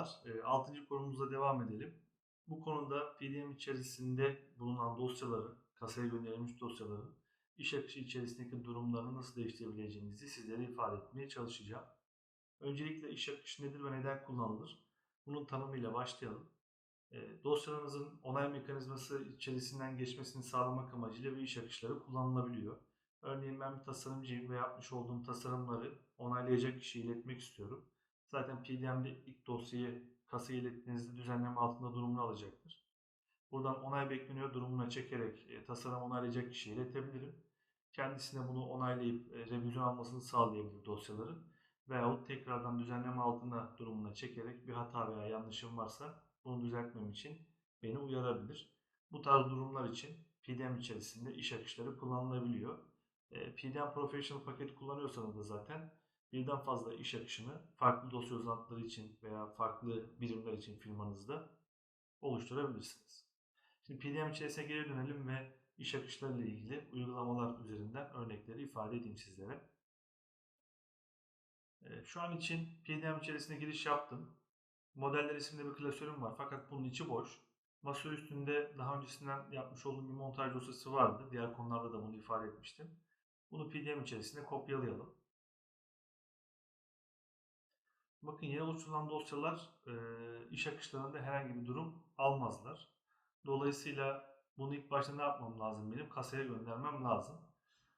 Merhabalar. 6. konumuzla devam edelim. Bu konuda PDM içerisinde bulunan dosyaları, kasaya gönderilmiş dosyaların iş akışı içerisindeki durumlarını nasıl değiştirebileceğimizi sizlere ifade etmeye çalışacağım. Öncelikle iş akışı nedir ve neden kullanılır? Bunun tanımıyla başlayalım. E, Dosyalarınızın onay mekanizması içerisinden geçmesini sağlamak amacıyla bir iş akışları kullanılabiliyor. Örneğin ben bir tasarımcıyım ve yapmış olduğum tasarımları onaylayacak kişiye iletmek istiyorum. Zaten PDM'de ilk dosyayı kasaya ilettiğinizde düzenleme altında durumunu alacaktır. Buradan onay bekleniyor durumuna çekerek e, tasarım onaylayacak kişiye iletebilirim. Kendisine bunu onaylayıp e, revizyon almasını sağlayabilir dosyaların. Veyahut tekrardan düzenleme altına durumuna çekerek bir hata veya yanlışım varsa bunu düzeltmem için beni uyarabilir. Bu tarz durumlar için PDM içerisinde iş akışları kullanılabiliyor. E, PDM Professional paket kullanıyorsanız da zaten birden fazla iş akışını farklı dosya uzantıları için veya farklı birimler için firmanızda oluşturabilirsiniz. Şimdi PDM içerisine geri dönelim ve iş akışlarıyla ilgili uygulamalar üzerinden örnekleri ifade edeyim sizlere. Ee, Şu an için PDM içerisine giriş yaptım. Modeller isimli bir klasörüm var fakat bunun içi boş. Masa üstünde daha öncesinden yapmış olduğum bir montaj dosyası vardı. Diğer konularda da bunu ifade etmiştim. Bunu PDM içerisinde kopyalayalım. Bakın yeni oluşturulan dosyalar e, iş akışlarında herhangi bir durum almazlar. Dolayısıyla bunu ilk başta ne yapmam lazım benim? Kasaya göndermem lazım.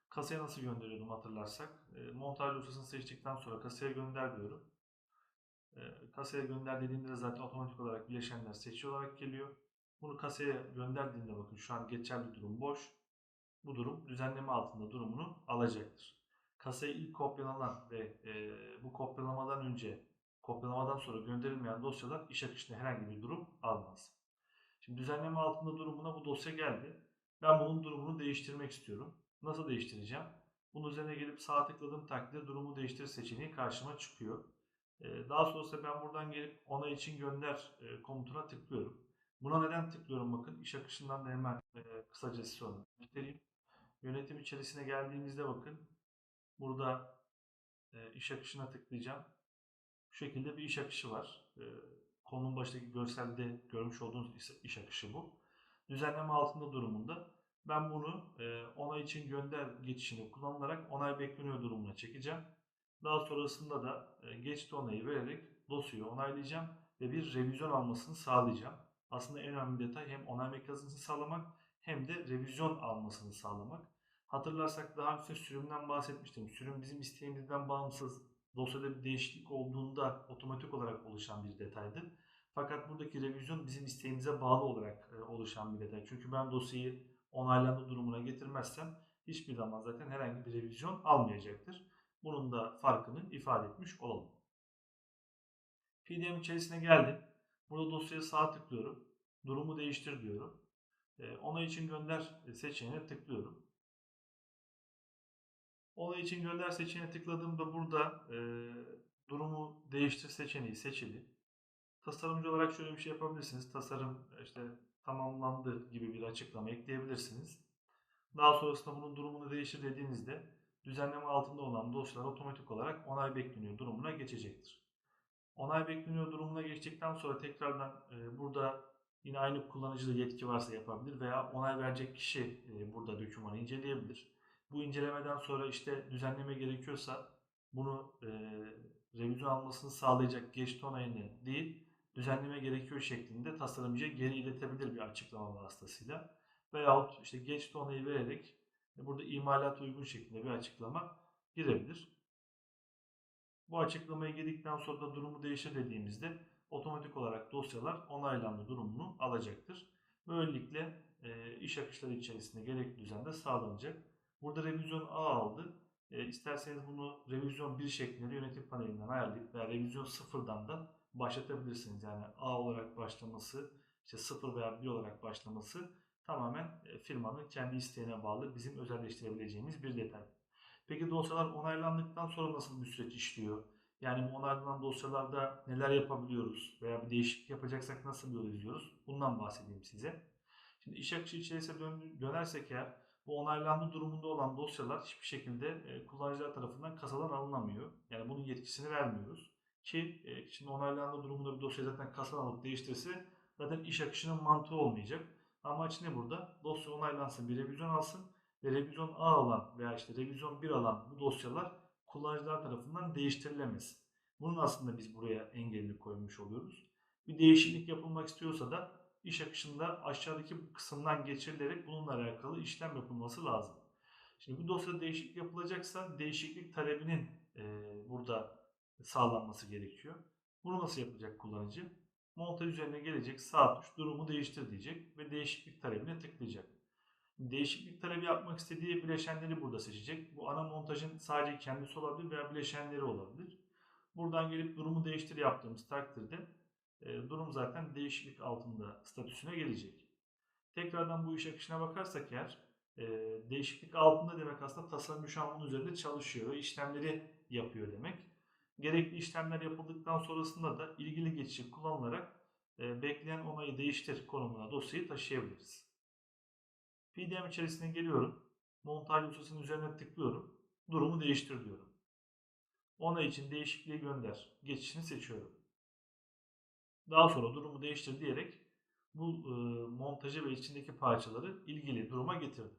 Kasaya nasıl gönderiyordum hatırlarsak. E, montaj dosyasını seçtikten sonra kasaya gönder diyorum. E, kasaya gönder dediğimde de zaten otomatik olarak bileşenler seçi olarak geliyor. Bunu kasaya gönderdiğinde bakın şu an geçerli durum boş. Bu durum düzenleme altında durumunu alacaktır. Kasaya ilk kopyalanan ve e, bu kopyalamadan önce kopyalamadan sonra gönderilmeyen dosyalar iş akışında herhangi bir durum almaz. Şimdi düzenleme altında durumuna bu dosya geldi. Ben bunun durumunu değiştirmek istiyorum. Nasıl değiştireceğim? Bunun üzerine gelip sağ tıkladığım takdirde durumu değiştir seçeneği karşıma çıkıyor. Ee, Daha sonrasında ben buradan gelip onay için gönder e, komutuna tıklıyorum. Buna neden tıklıyorum bakın iş akışından da hemen e, kısaca size onu göstereyim. Yönetim içerisine geldiğimizde bakın burada e, iş akışına tıklayacağım. Şu şekilde bir iş akışı var. E, konunun başındaki görselde görmüş olduğunuz iş- iş akışı bu. Düzenleme altında durumunda ben bunu e, onay için gönder geçişini kullanılarak onay bekleniyor durumuna çekeceğim. Daha sonrasında da e, geçti onayı vererek dosyayı onaylayacağım ve bir revizyon almasını sağlayacağım. Aslında en önemli detay hem onay mekanizmasını sağlamak hem de revizyon almasını sağlamak. Hatırlarsak daha önce sürümden bahsetmiştim. Sürüm bizim isteğimizden bağımsız dosyada bir değişiklik olduğunda otomatik olarak oluşan bir detaydı. Fakat buradaki revizyon bizim isteğimize bağlı olarak e, oluşan bir detay. Çünkü ben dosyayı onaylandı durumuna getirmezsem hiçbir zaman zaten herhangi bir revizyon almayacaktır. Bunun da farkını ifade etmiş olalım. PDM içerisine geldim. Burada dosyaya sağ tıklıyorum. Durumu değiştir diyorum. E, Onay için gönder seçeneğine tıklıyorum. Onay için gönder seçeneğine tıkladığımda burada e, durumu değiştir seçeneği seçili. Tasarımcı olarak şöyle bir şey yapabilirsiniz. Tasarım işte tamamlandı gibi bir açıklama ekleyebilirsiniz. Daha sonrasında bunun durumunu değiştir dediğinizde düzenleme altında olan dosyalar otomatik olarak onay bekleniyor durumuna geçecektir. Onay bekleniyor durumuna geçtikten sonra tekrardan e, burada yine aynı kullanıcıda yetki varsa yapabilir veya onay verecek kişi e, burada dokümanı inceleyebilir. Bu incelemeden sonra işte düzenleme gerekiyorsa bunu e, revizyon almasını sağlayacak geçti onayını değil düzenleme gerekiyor şeklinde tasarımcıya geri iletebilir bir açıklama vasıtasıyla. Veyahut işte geçti onayı vererek e, burada imalat uygun şeklinde bir açıklama girebilir. Bu açıklamayı girdikten sonra da durumu değiştir dediğimizde otomatik olarak dosyalar onaylanma durumunu alacaktır. Böylelikle e, iş akışları içerisinde gerekli düzende sağlanacak. Burada revizyon A aldı. E, isterseniz bunu revizyon 1 şeklinde yönetim panelinden ayarlayıp veya revizyon 0'dan da başlatabilirsiniz. Yani A olarak başlaması, işte 0 veya 1 olarak başlaması tamamen e, firmanın kendi isteğine bağlı bizim özelleştirebileceğimiz bir detay. Peki dosyalar onaylandıktan sonra nasıl bir süreç işliyor? Yani bu onaylanan dosyalarda neler yapabiliyoruz veya bir değişiklik yapacaksak nasıl bir yol izliyoruz? Bundan bahsedeyim size. Şimdi iş akışı içerisine dön- dönersek eğer bu onaylandı durumunda olan dosyalar hiçbir şekilde e, kullanıcılar tarafından kasadan alınamıyor. Yani bunun yetkisini vermiyoruz. Ki e, şimdi onaylandığı durumunda bir dosya zaten kasadan alıp değiştirse zaten iş akışının mantığı olmayacak. Amaç ne burada? Dosya onaylansın, bir revizyon alsın ve revizyon A alan veya işte revizyon 1 alan bu dosyalar kullanıcılar tarafından değiştirilemez. Bunun aslında biz buraya engelini koymuş oluyoruz. Bir değişiklik yapılmak istiyorsa da iş akışında aşağıdaki kısımdan geçirilerek bununla alakalı işlem yapılması lazım. Şimdi bu dosyada değişiklik yapılacaksa değişiklik talebinin e, burada sağlanması gerekiyor. Bunu nasıl yapacak kullanıcı? Montaj üzerine gelecek sağ tuş durumu değiştir diyecek ve değişiklik talebine tıklayacak. Değişiklik talebi yapmak istediği bileşenleri burada seçecek. Bu ana montajın sadece kendisi olabilir veya bileşenleri olabilir. Buradan gelip durumu değiştir yaptığımız takdirde durum zaten değişiklik altında statüsüne gelecek. Tekrardan bu iş akışına bakarsak eğer e, değişiklik altında demek aslında tasarımcı şu an bunun üzerinde çalışıyor işlemleri yapıyor demek. Gerekli işlemler yapıldıktan sonrasında da ilgili geçici kullanılarak e, bekleyen onayı değiştir konumuna dosyayı taşıyabiliriz. PDM içerisine geliyorum. Montaj dosyasının üzerine tıklıyorum. Durumu değiştir diyorum. Onay için değişikliği gönder. Geçişini seçiyorum. Daha sonra durumu değiştir diyerek bu e, montajı ve içindeki parçaları ilgili duruma getirdim.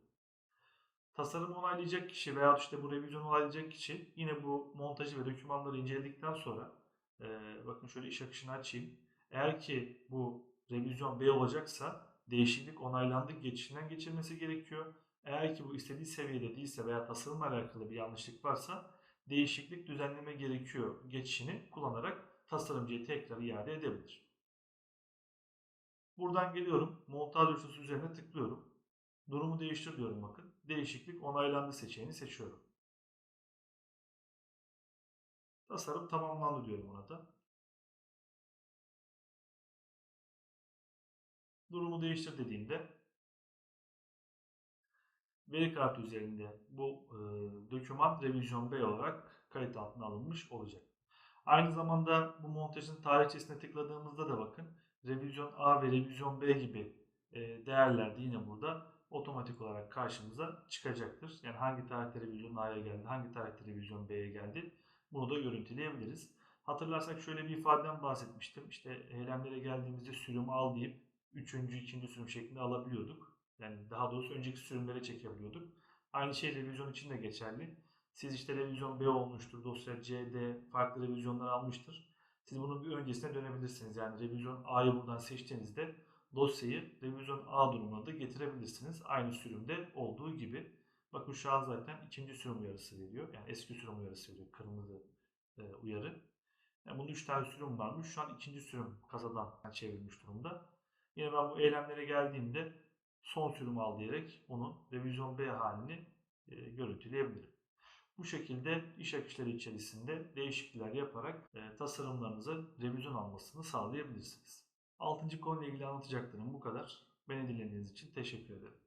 Tasarım onaylayacak kişi veya işte bu revizyon onaylayacak kişi yine bu montajı ve dokümanları inceledikten sonra e, bakın şöyle iş akışını açayım. Eğer ki bu revizyon B olacaksa değişiklik onaylandık geçişinden geçirmesi gerekiyor. Eğer ki bu istediği seviyede değilse veya tasarımla alakalı bir yanlışlık varsa değişiklik düzenleme gerekiyor geçişini kullanarak tasarımcıya tekrar iade edebilir. Buradan geliyorum. Montaj dosyası üzerine tıklıyorum. Durumu değiştir diyorum bakın. Değişiklik onaylandı seçeneğini seçiyorum. Tasarım tamamlandı diyorum ona da. Durumu değiştir dediğimde veri kartı üzerinde bu e, doküman revizyon B olarak kayıt altına alınmış olacak. Aynı zamanda bu montajın tarihçesine tıkladığımızda da bakın revizyon A ve revizyon B gibi e, değerler de yine burada otomatik olarak karşımıza çıkacaktır. Yani hangi tarihte revizyon A'ya geldi, hangi tarihte revizyon B'ye geldi bunu da görüntüleyebiliriz. Hatırlarsak şöyle bir ifadeden bahsetmiştim. İşte eylemlere geldiğimizde sürümü al deyip üçüncü, ikinci sürüm şeklinde alabiliyorduk. Yani daha doğrusu önceki sürümlere çekebiliyorduk. Aynı şey revizyon için de geçerli. Siz işte revizyon B olmuştur, dosya C, D farklı revizyonlar almıştır. Siz bunun bir öncesine dönebilirsiniz. Yani revizyon A'yı buradan seçtiğinizde dosyayı revizyon A durumuna da getirebilirsiniz. Aynı sürümde olduğu gibi. Bakın şu an zaten ikinci sürüm uyarısı veriyor. Yani eski sürüm uyarısı veriyor. Kırmızı e, uyarı. Yani bunun 3 tane sürüm varmış. Şu an ikinci sürüm kasadan çevrilmiş durumda. Yine ben bu eylemlere geldiğimde son sürümü al diyerek onun revizyon B halini e, görüntüleyebilirim. Bu şekilde iş akışları içerisinde değişiklikler yaparak e, tasarımlarınızı revizyon almasını sağlayabilirsiniz. 6. konuyla ilgili anlatacaklarım bu kadar. Beni dinlediğiniz için teşekkür ederim.